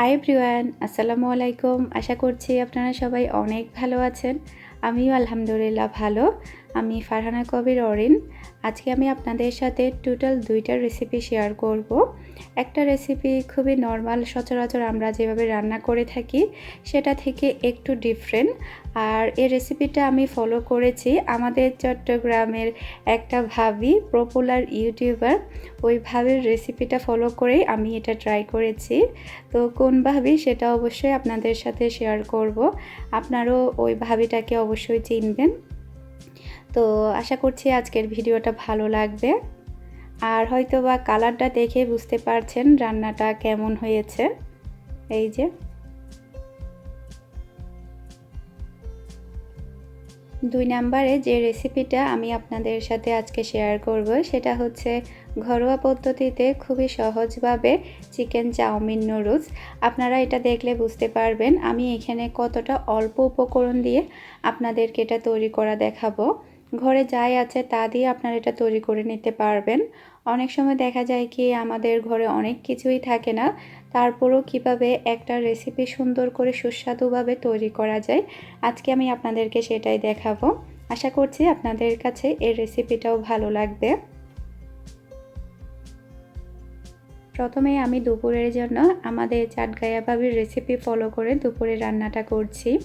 High Priyan আসসালামু আলাইকুম। আশা করছি আপনারা সবাই অনেক ভালো আছেন। আমিও আলহামদুলিল্লাহ ভালো। আমি ফারহানা কবির অরিন। আজকে আমি আপনাদের সাথে টোটাল দুইটা রেসিপি শেয়ার করব। একটা রেসিপি খুবই নর্মাল সচরাচর আমরা যেভাবে রান্না করে থাকি, সেটা থেকে একটু ডিফারেন্ট আর এই রেসিপিটা আমি ফলো করেছি আমাদের চট্টগ্রামের একটা ভাবি পপুলার ইউটিউবার ওই ভাবির রেসিপিটা ফলো করেই আমি এটা ট্রাই করেছি। তো কোন ভাবি, সেটা অবশ্যই আপনাদের সাথে শেয়ার করব। আপনারও ওই ভাবিটাকে অবশ্যই চিনবেন। তো আশা করছি আজকের ভিডিওটা ভালো লাগবে। আর হয়তো বা কালারটা দেখে বুঝতে পারছেন রান্নাটা কেমন হয়েছে। এই যে। দুই নাম্বারে যে রেসিপিটা আমি আপনাদের সাথে আজকে শেয়ার করব, সেটা হচ্ছে ঘরোয়া পদ্ধতিতে খুবই সহজভাবে চিকেন চাউমিন নুডলস। আপনারা এটা দেখলে বুঝতে পারবেন আমি এখানে কতটা অল্প উপকরণ দিয়ে আপনাদেরকে এটা তৈরি করা দেখাবো। ঘরে যাই আছে তা দিয়ে আপনারা এটা তৈরি করে নিতে পারবেন। অনেক সময় দেখা যায় কি আমাদের ঘরে অনেক কিছুই থাকে না, তারপরও কীভাবে একটা রেসিপি সুন্দর করে সুস্বাদুভাবে তৈরি করা যায়, আজকে আমি আপনাদেরকে সেটাই দেখাবো। আশা করছি আপনাদের কাছে এই রেসিপিটাও ভালো লাগবে। প্রথমে আমি দুপুরের জন্য আমাদের চাটগায়া ভাবির রেসিপি ফলো করে দুপুরে রান্নাটা করছি।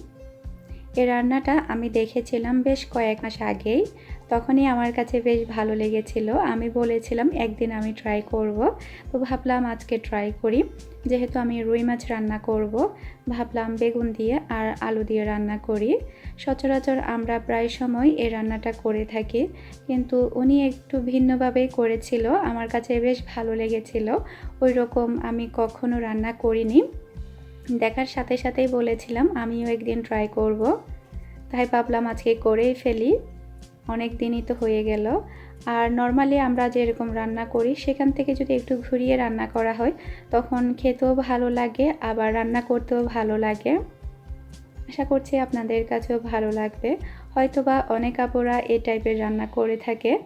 এই রান্নাটা আমি দেখেছিলাম বেশ কয়েক মাস আগেই। তখনই আমার কাছে বেশ ভালো লেগেছিল। আমি বলেছিলাম, একদিন আমি ট্রাই করব। তো ভাবলাম আজকে ট্রাই করি। যেহেতু আমি রুই মাছ রান্না করব, ভাবলাম বেগুন দিয়ে আর আলু দিয়ে রান্না করি। সচরাচর আমরা প্রায় সময় এই রান্নাটা করে থাকি। কিন্তু উনি একটু ভিন্নভাবেই করেছিল। আমার কাছে বেশ ভালো লেগেছিল। ওই রকম আমি কখনো রান্না করিনি। দেখার সাথে সাথেই বলেছিলাম, আমিও একদিন ট্রাই করব। তাই ভাবলাম আজকে করেই ফেলি। অনেক দিনই তো হয়ে গেল। আর নর্মালি আমরা যেরকম রান্না করি, সেখান থেকে যদি একটু ঘুরিয়ে রান্না করা হয়, তখন খেতেও ভালো লাগে, আবার রান্না করতেও ভালো লাগে। আশা করছি আপনাদের কাছেও ভালো লাগবে। হয়তোবা অনেক আপুরা এই টাইপের রান্না করে থাকে।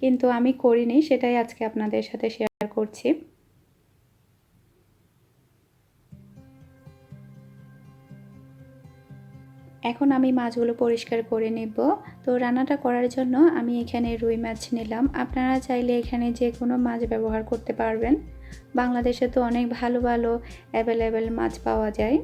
কিন্তু আমি করিনি, সেটাই আজকে আপনাদের সাথে শেয়ার করছি। এখন আমি মাছগুলো পরিষ্কার করে নেব। তো রান্নাটা করার জন্য আমি এখানে রুই মাছ নিলাম। আপনারা চাইলে এখানে যে কোনো মাছ ব্যবহার করতে পারবেন। বাংলাদেশে তো অনেক ভালো ভালো অ্যাভেলেবেল মাছ পাওয়া যায়।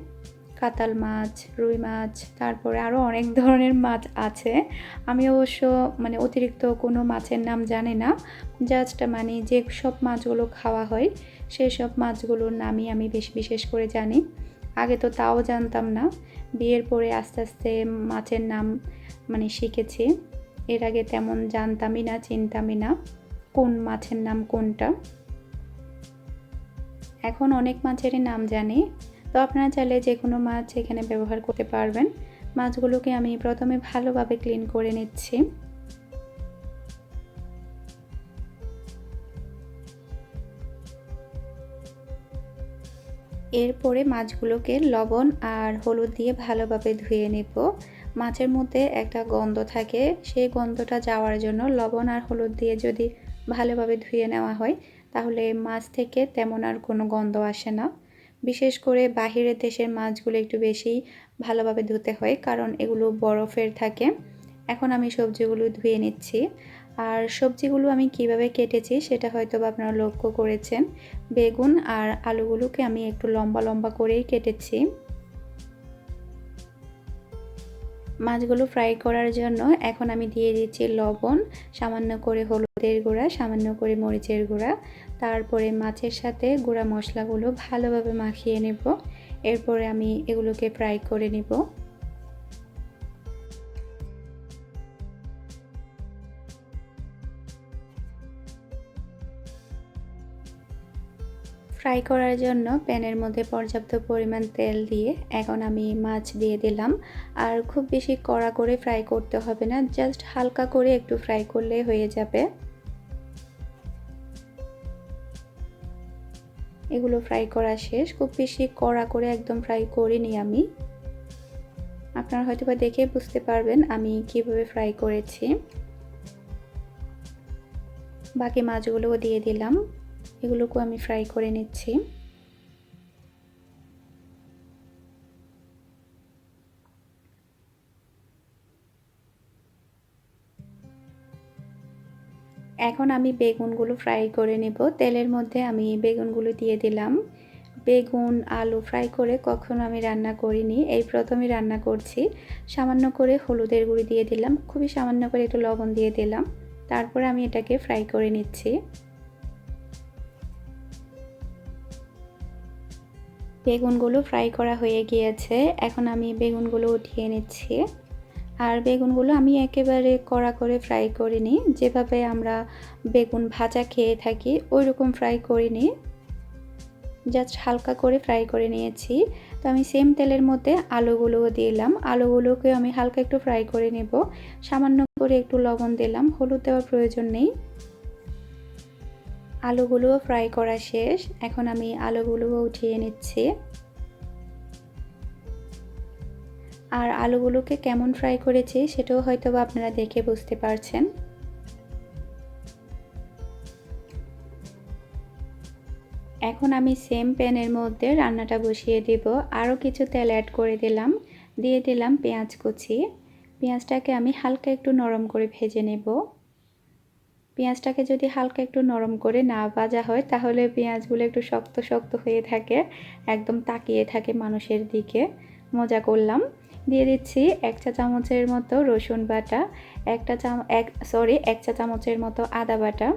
কাতাল মাছ, রুই মাছ, তারপরে আরও অনেক ধরনের মাছ আছে। আমি অবশ্য মানে অতিরিক্ত কোনো মাছের নাম জানি না। জাস্ট মানে যে সব মাছগুলো খাওয়া হয়, সেই সব মাছগুলোর নামই আমি বেশি বিশেষ করে জানি। আগে তো তাও জানতাম না। বিয়ের পরে আস্তে আস্তে মাছের নাম মানে শিখেছি। এর আগে তেমন জানতামই না, চিনতামই না কোন মাছের নাম কোনটা। এখন অনেক মাছেরই নাম জানি। তো আপনারা চাইলে যে কোনো মাছ এখানে ব্যবহার করতে পারবেন। মাছগুলোকে আমি প্রথমে ভালোভাবে ক্লিন করে নিচ্ছি। এরপরে মাছগুলোকে লবণ আর হলুদ দিয়ে ভালোভাবে ধুয়ে নেব। মাছের মধ্যে একটা গন্ধ থাকে, সেই গন্ধটা যাওয়ার জন্য লবণ আর হলুদ দিয়ে যদি ভালোভাবে ধুয়ে নেওয়া হয়, তাহলে মাছ থেকে তেমন আর কোনো গন্ধ আসে না। বিশেষ করে বাহিরের দেশের মাছগুলো একটু বেশি ভালোভাবে ধুতে হয়, কারণ এগুলো বরফের থাকে। এখন আমি সবজিগুলো ধুয়ে নিচ্ছি। আর সবজিগুলো আমি কীভাবে কেটেছি সেটা হয়তো বা আপনারা লক্ষ্য করেছেন। বেগুন আর আলুগুলোকে আমি একটু লম্বা লম্বা করেই কেটেছি। মাছগুলো ফ্রাই করার জন্য এখন আমি দিয়ে দিচ্ছি লবণ, সামান্য করে হলুদের গুঁড়া, সামান্য করে মরিচের গুঁড়া। তারপরে মাছের সাথে গুঁড়া মশলাগুলো ভালোভাবে মাখিয়ে নেব। এরপরে আমি এগুলোকে ফ্রাই করে নেব। ফ্রাই করার জন্য প্যানের মধ্যে পর্যাপ্ত পরিমাণ তেল দিয়ে এখন আমি মাছ দিয়ে দিলাম। আর খুব বেশি কড়া করে ফ্রাই করতে হবে না জাস্ট হালকা করে একটু ফ্রাই করলে হয়ে যাবে। এগুলো ফ্রাই করা শেষ, খুব বেশি কড়া করে একদম ফ্রাই করিনি আমি। আপনারা হয়তো বা দেখে বুঝতে পারবেন আমি কীভাবে ফ্রাই করেছি। বাকি মাছগুলোও দিয়ে দিলাম। এগুলোকেও আমি ফ্রাই করে নিচ্ছি। এখন আমি বেগুনগুলো ফ্রাই করে নেব। তেলের মধ্যে আমি বেগুনগুলো দিয়ে দিলাম। বেগুন, আলু ফ্রাই করে কখনো আমি রান্না করিনি। এই প্রথমে রান্না করছি। সামান্য করে হলুদের গুঁড়ি দিয়ে দিলাম। খুবই সামান্য করে একটু লবণ দিয়ে দিলাম। তারপর আমি এটাকে ফ্রাই করে নিচ্ছি। বেগুনগুলো ফ্রাই করা হয়ে গিয়েছে। এখন আমি বেগুনগুলো উঠিয়ে নিচ্ছি। আর বেগুনগুলো আমি একেবারে কড়া করে ফ্রাই করিনি। যেভাবে আমরা বেগুন ভাজা খেয়ে থাকি ওই রকম ফ্রাই করিনি। জাস্ট হালকা করে ফ্রাই করে নিয়েছি। তো আমি সেম তেলের মধ্যে আলুগুলোও দিলাম। আলুগুলোকে আমি হালকা একটু ফ্রাই করে নেব। সামান্য করে একটু লবণ দিলাম। হলুদ দেওয়ার প্রয়োজন নেই। আলুগুলোও ফ্রাই করা শেষ। এখন আমি আলুগুলোও উঠিয়ে নিচ্ছি। আর আলুগুলোকে কেমন ফ্রাই করেছি সেটাও হয়তো বা আপনারা দেখে বুঝতে পারছেন। এখন আমি সেম প্যানের মধ্যে রান্নাটা বসিয়ে দেব। আরও কিছু তেল অ্যাড করে দিলাম। দিয়ে দিলাম পেঁয়াজ কুচি। পেঁয়াজটাকে আমি হালকা একটু নরম করে ভেজে নেব। পেঁয়াজটাকে যদি হালকা একটু নরম করে না ভাজা হয়, তাহলে পেঁয়াজগুলো একটু শক্ত শক্ত হয়ে থাকে, একদম তাকিয়ে থাকে মানুষের দিকে। মজা করলাম। দিয়ে দিচ্ছি এক চা চামচের মতো রসুন বাটা, একটা চাম এক সরি এক চা চামচের মতো আদা বাটা।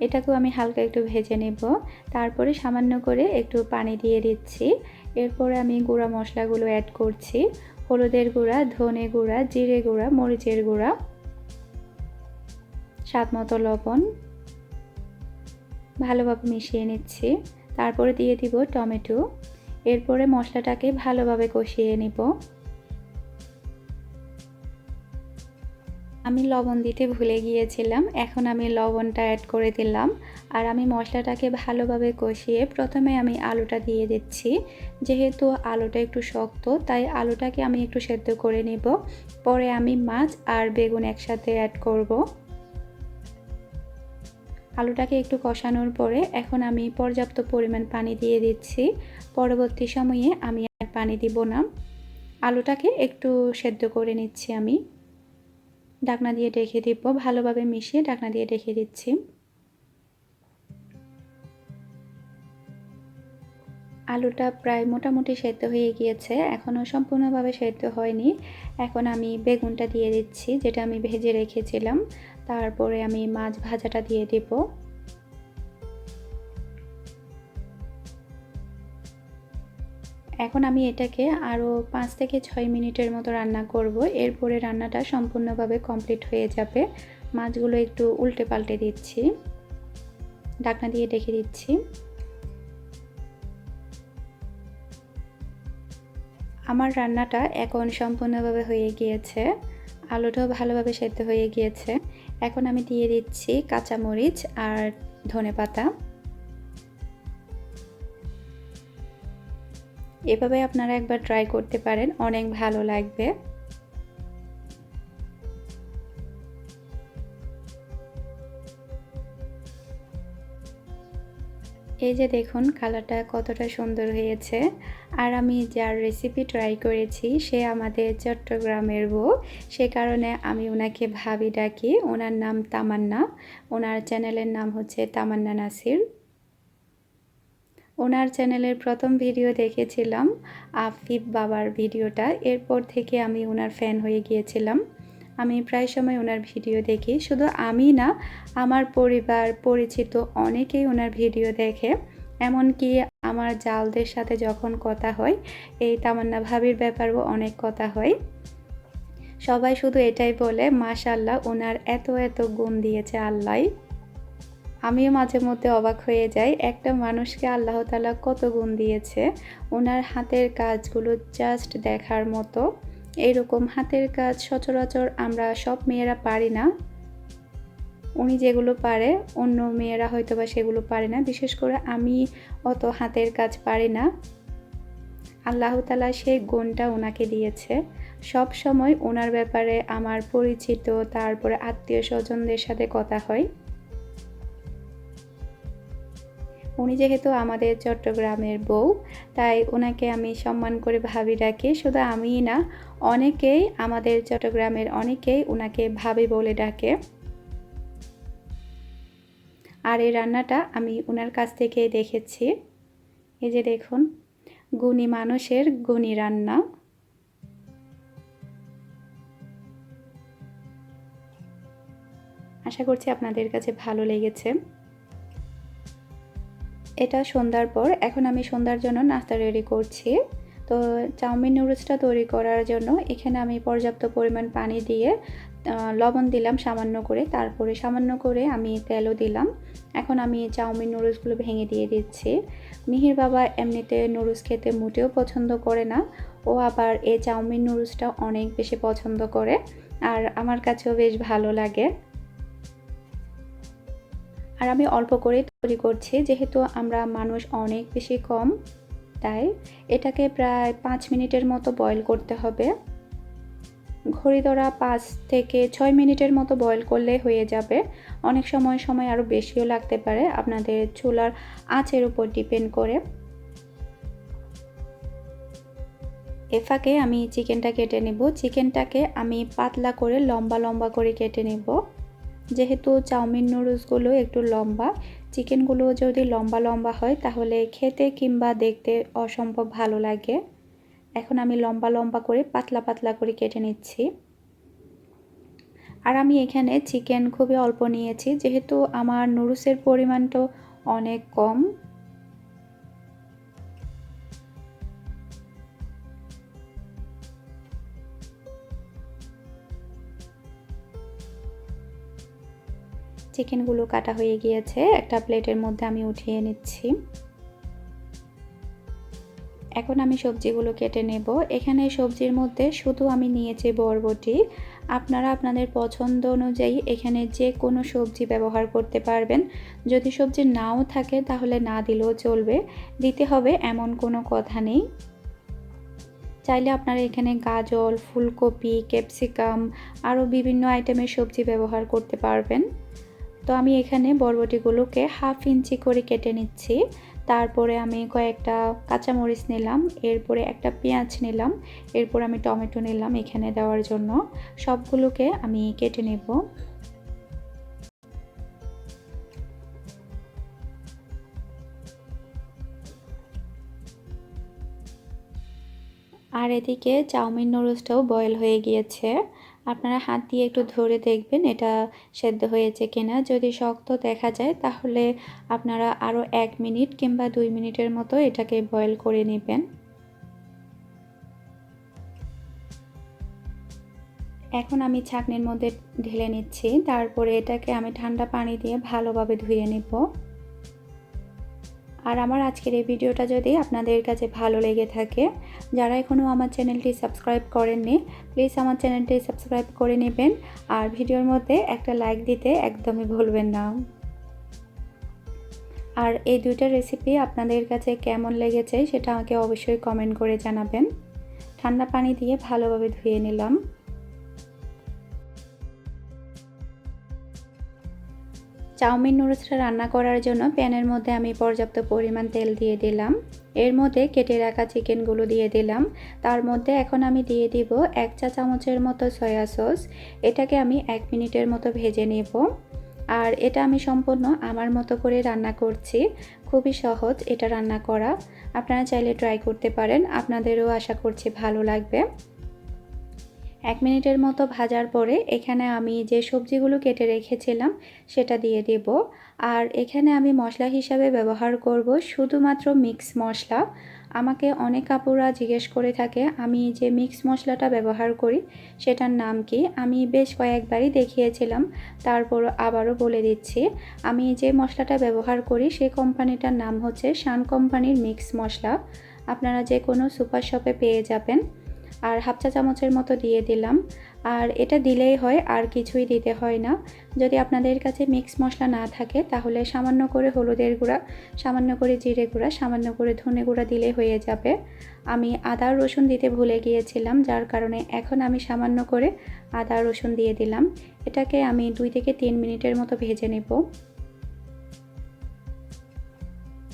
এটাকেও আমি হালকা একটু ভেজে নেব। তারপরে সামান্য করে একটু পানি দিয়ে দিচ্ছি। এরপরে আমি গুঁড়া মশলাগুলো অ্যাড করছি। হলুদের গুঁড়া, ধনে গুঁড়া, জিরে গুঁড়া, মরিচের গুঁড়া, স্বাদ মতো লবণ ভালোভাবে মিশিয়ে নিচ্ছি। তারপরে দিয়ে দিব টমেটো। এরপরে মশলাটাকে ভালোভাবে কষিয়ে নিব। আমি লবণ দিতে ভুলে গিয়েছিলাম, এখন আমি লবণটা অ্যাড করে দিলাম। আর আমি মশলাটাকে ভালোভাবে কষিয়ে প্রথমে আমি আলুটা দিয়ে দিচ্ছি। যেহেতু আলুটা একটু শক্ত, তাই আলুটাকে আমি একটু সেদ্ধ করে নেব। পরে আমি মাছ আর বেগুন একসাথে অ্যাড করব। আলুটাকে একটু কষানোর পরে এখন আমি পর্যাপ্ত পরিমাণ পানি দিয়ে দিচ্ছি। পরবর্তী সময়ে আমি আর পানি দিব না। আলুটাকে একটু সেদ্ধ করে নিচ্ছি আমি। ডাকনা দিয়ে ঢেকে দিব, ভালোভাবে মিশিয়ে ডাকনা দিয়ে ঢেকে দিচ্ছি। আলুটা প্রায় মোটামুটি সেদ্ধ হয়ে গিয়েছে এখনও সম্পূর্ণভাবে সেদ্ধ হয়নি। এখন আমি বেগুনটা দিয়ে দিচ্ছি, যেটা আমি ভেজে রেখেছিলাম। তারপরে আমি মাছ ভাজাটা দিয়ে দেব। এখন আমি এটাকে আরও পাঁচ থেকে ছয় মিনিটের মতো রান্না করব। এরপরে রান্নাটা সম্পূর্ণভাবে কমপ্লিট হয়ে যাবে। মাছগুলো একটু উল্টে পাল্টে দিচ্ছি। ডাকনা দিয়ে ডেকে দিচ্ছি। আমার রান্নাটা এখন সম্পূর্ণভাবে হয়ে গিয়েছে। আলুটাও ভালোভাবে সেদ্ধ হয়ে গিয়েছে। এখন আমি দিয়ে দিচ্ছি কাঁচামরিচ আর ধনে পাতা এভাবে আপনারা একবার ট্রাই করতে পারেন, অনেক ভালো লাগবে। এই যে দেখুন, কালারটা কতটা সুন্দর হয়েছে। আর আমি যার রেসিপি ট্রাই করেছি, সে আমাদের চট্টগ্রামের বউ। সে কারণে আমি ওনাকে ভাবি, ডাকি। ওনার নাম তামান্না। ওনার চ্যানেলের নাম হচ্ছে তামান্না নাসির। ওনার চ্যানেলের প্রথম ভিডিও দেখেছিলাম, আফিফ বাবার ভিডিওটা এরপর থেকে আমি ওনার ফ্যান হয়ে গিয়েছিলাম। আমি প্রায় সময় ওনার ভিডিও দেখি। শুধু আমি না, আমার পরিবার, পরিচিত অনেকেই ওনার ভিডিও দেখে। এমনকি আমার জালদের সাথে যখন কথা হয়, এই তামান্না ভাবির ব্যাপারেও অনেক কথা হয়। সবাই শুধু এটাই বলে মাশাল্লাহ ওনার এত এত গুণ দিয়েছে আল্লাহ। আমিও মাঝে মধ্যে অবাক হয়ে যাই, একটা মানুষকে আল্লাহ তালা কত গুণ দিয়েছে। ওনার হাতের কাজগুলো জাস্ট দেখার মতো। এরকম হাতের কাজ সচরাচর আমরা সব মেয়েরা পারি না। উনি যেগুলো পারে, অন্য মেয়েরা হয়তো বা সেগুলো পারে না। বিশেষ করে আমি অত হাতের কাজ পারি না। আল্লাহ তালা সেই গুণটা ওনাকে দিয়েছে। সব সময় ওনার ব্যাপারে আমার পরিচিত, তারপরে আত্মীয় স্বজনদের সাথে কথা হয়। উনি যেহেতু আমাদের চট্টগ্রামের বউ, তাই ওনাকে আমি সম্মান করে ভাবি রাখি। শুধু আমিই না অনেকেই আমাদের চট্টগ্রামের অনেকেই ওনাকে ভাবে বলে ডাকে। আর এই রান্নাটা আমি ওনার কাছ থেকে দেখেছি। এই যে দেখুন, গুণী মানুষের গুণী রান্না। আশা করছি আপনাদের কাছে ভালো লেগেছে। এটা সন্ধ্যার পর, এখন আমি সন্ধ্যার জন্য নাস্তা রেডি করছি। তো চাউমিন নুডলসটা তৈরি করার জন্য এখানে আমি পর্যাপ্ত পরিমাণ পানি দিয়ে লবণ দিলাম সামান্য করে। তারপরে সামান্য করে আমি তেলও দিলাম। এখন আমি চাউমিন নুডলসগুলো ভেঙে দিয়ে দিচ্ছি। মিহির বাবা এমনিতে নুডলস খেতে মোটেও পছন্দ করে না। ও আবার এই চাউমিন নুডলসটা অনেক বেশি পছন্দ করে আর আমার কাছেও বেশ ভালো লাগে। আর আমি অল্প করে তৈরি করছি, যেহেতু আমরা মানুষ অনেক বেশি কম। তাই এটাকে প্রায় পাঁচ মিনিটের মতো বয়েল করতে হবে। ঘড়ি ধরা পাঁচ থেকে ছয় মিনিটের মতো বয়েল করলে হয়ে যাবে। অনেক সময় সময় আরও বেশিও লাগতে পারে আপনাদের চুলার আঁচের উপর ডিপেন্ড করে। এফাকে আমি চিকেনটা কেটে নেব। চিকেনটাকে আমি পাতলা করে লম্বা লম্বা করে কেটে নেব। যেহেতু চাউমিন নুডলসগুলো একটু লম্বা চিকেনগুলো যদি লম্বা লম্বা হয়, তাহলে খেতে কিংবা দেখতে অসম্ভব ভালো লাগে। এখন আমি লম্বা লম্বা করে পাতলা পাতলা করে কেটে নিচ্ছি। আর আমি এখানে চিকেন খুবই অল্প নিয়েছি, যেহেতু আমার নুডলসের পরিমাণটা অনেক কম। চিকেনগুলো কাটা হয়ে গিয়েছে, একটা প্লেটের মধ্যে আমি উঠিয়ে নিচ্ছি। এখন আমি সবজিগুলো কেটে নেব। এখানে সবজির মধ্যে শুধু আমি নিয়েছি বরবটি। আপনারা আপনাদের পছন্দ অনুযায়ী এখানে যে কোনো সবজি ব্যবহার করতে পারবেন। যদি সবজি নাও থাকে তাহলে না দিলেও চলবে। দিতে হবে এমন কোনো কথা নেই। চাইলে আপনারা এখানে গাজর, ফুলকপি, ক্যাপসিকাম, আরও বিভিন্ন আইটেমের সবজি ব্যবহার করতে পারবেন। তো আমি এখানে বরবটিগুলোকে হাফ ইঞ্চি করে কেটে নিচ্ছি। তারপরে আমি কয়েকটা কাঁচামরিচ নিলাম, এরপরে একটা পেঁয়াজ নিলাম, এরপর আমি টমেটো নিলাম এখানে দেওয়ার জন্য। সবগুলোকে আমি কেটে নেব। আর এদিকে চাউমিন নুডলসটাও বয়েল হয়ে গিয়েছে। আপনারা হাত দিয়ে একটু ধরে দেখবেন এটা সেদ্ধ হয়েছে কিনা। যদি শক্ত দেখা যায়, তাহলে আপনারা আরও এক মিনিট কিংবা দুই মিনিটের মতো এটাকে বয়েল করে নেবেন। এখন আমি ছাঁকনির মধ্যে ঢেলে নিচ্ছি। তারপরে এটাকে আমি ঠান্ডা পানি দিয়ে ভালোভাবে ধুয়ে নেব। আর আমার আজকের এই ভিডিওটা যদি আপনাদের কাছে ভালো লেগে থাকে, যারা এখনও আমার চ্যানেলটি সাবস্ক্রাইব করেননি প্লিজ আমার চ্যানেলটি সাবস্ক্রাইব করে নেবেন। আর ভিডিওর মধ্যে একটা লাইক দিতে একদমই ভুলবেন না। আর এই দুইটা রেসিপি আপনাদের কাছে কেমন লেগেছে, সেটা আমাকে অবশ্যই কমেন্ট করে জানাবেন। ঠান্ডা পানি দিয়ে ভালোভাবে ধুয়ে নিলাম। চাউমিন নুডলসটা রান্না করার জন্য প্যানের মধ্যে আমি পর্যাপ্ত পরিমাণ তেল দিয়ে দিলাম। এর মধ্যে কেটে রাখা চিকেনগুলো দিয়ে দিলাম। তার মধ্যে এখন আমি দিয়ে দিব এক চা চামচের মতো সয়া সস। এটাকে আমি এক মিনিটের মতো ভেজে নেব। আর এটা আমি সম্পূর্ণ আমার মতো করে রান্না করছি। খুবই সহজ এটা রান্না করা। আপনারা চাইলে ট্রাই করতে পারেন। আপনাদেরও আশা করছি ভালো লাগবে। এক মিনিটের মতো ভাজার পরে এখানে আমি যে সবজিগুলো কেটে রেখেছিলাম সেটা দিয়ে দেব। আর এখানে আমি মশলা হিসাবে ব্যবহার করব শুধুমাত্র মিক্স মশলা। আমাকে অনেক কাপড়রা জিজ্ঞেস করে থাকে, আমি যে মিক্স মশলাটা ব্যবহার করি সেটার নাম কি? আমি বেশ কয়েকবারই দেখিয়েছিলাম, তারপর আবারও বলে দিচ্ছি, আমি যে মশলাটা ব্যবহার করি সেই কোম্পানিটার নাম হচ্ছে শান কোম্পানির মিক্স মশলা। আপনারা যে কোনো সুপার শপে পেয়ে যাবেন। আর হাফ চা চামচের মতো দিয়ে দিলাম। আর এটা দিলেই হয়, আর কিছুই দিতে হয় না। যদি আপনাদের কাছে মিক্স মশলা না থাকে, তাহলে সামান্য করে হলুদের গুঁড়া, সামান্য করে জিরে গুঁড়া, সামান্য করে ধনে গুঁড়া দিলে হয়ে যাবে। আমি আদা, রসুন দিতে ভুলে গিয়েছিলাম, যার কারণে এখন আমি সামান্য করে আদা, রসুন দিয়ে দিলাম। এটাকে আমি দুই থেকে তিন মিনিটের মতো ভেজে নেব।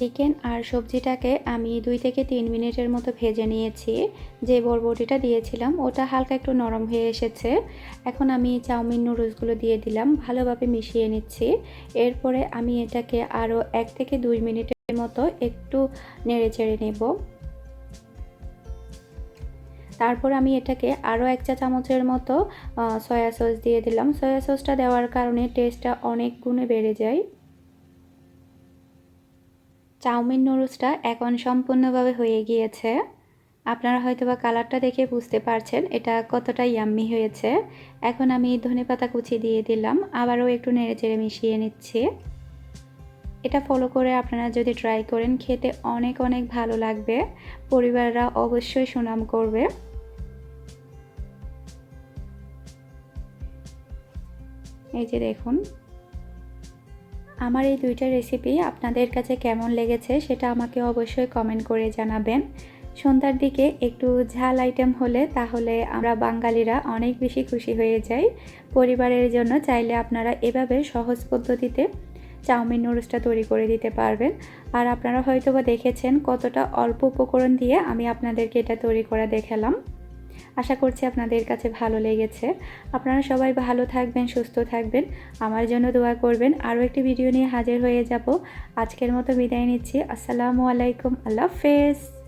চিকেন আর সবজিটাকে আমি দুই থেকে তিন মিনিটের মতো ভেজে নিয়েছি। যে বরবটিটা দিয়েছিলাম, ওটা হালকা একটু নরম হয়ে এসেছে। এখন আমি চাউমিন নুডলসগুলো দিয়ে দিলাম, ভালোভাবে মিশিয়ে নিচ্ছি। এরপরে আমি এটাকে আরও এক থেকে দুই মিনিটের মতো একটু নেড়ে চেড়ে নেব। তারপর আমি এটাকে আরও এক চা চামচের মতো সয়া সস দিয়ে দিলাম। সয়া সসটা দেওয়ার কারণে টেস্টটা অনেক গুণে বেড়ে যায়। চাউমিন নুডলসটা এখন সম্পূর্ণভাবে হয়ে গিয়েছে। আপনারা হয়তো বা কালারটা দেখে বুঝতে পারছেন এটা কতটা ইয়াম্মি হয়েছে। এখন আমি ধনে পাতা কুচি দিয়ে দিলাম, আবারও একটু নেড়ে চেড়ে মিশিয়ে নিচ্ছি। এটা ফলো করে আপনারা যদি ট্রাই করেন, খেতে অনেক অনেক ভালো লাগবে। পরিবাররা অবশ্যই সুনাম করবে। এই যে দেখুন আমার এই দুইটা রেসিপি আপনাদের কাছে কেমন লেগেছে সেটা আমাকে অবশ্যই কমেন্ট করে জানাবেন। সন্ধ্যার দিকে একটু ঝাল আইটেম হলে তাহলে আমরা বাঙালিরা অনেক বেশি খুশি হয়ে যাই। পরিবারের জন্য চাইলে আপনারা এভাবে সহজ পদ্ধতিতে চাউমিন নুডলসটা তৈরি করে দিতে পারবেন। আর আপনারা হয়তো বা দেখেছেন কতটা অল্প উপকরণ দিয়ে আমি আপনাদেরকে এটা তৈরি করে দেখালাম। আশা করছি আপনাদের কাছে ভালো লেগেছে। আপনারা সবাই ভালো থাকবেন, সুস্থ থাকবেন। আমার জন্য দোয়া করবেন। আরও একটি ভিডিও নিয়ে হাজির হয়ে যাব। আজকের মতো বিদায় নিচ্ছি। আসসালামু আলাইকুম। আল্লাহ হাফেজ।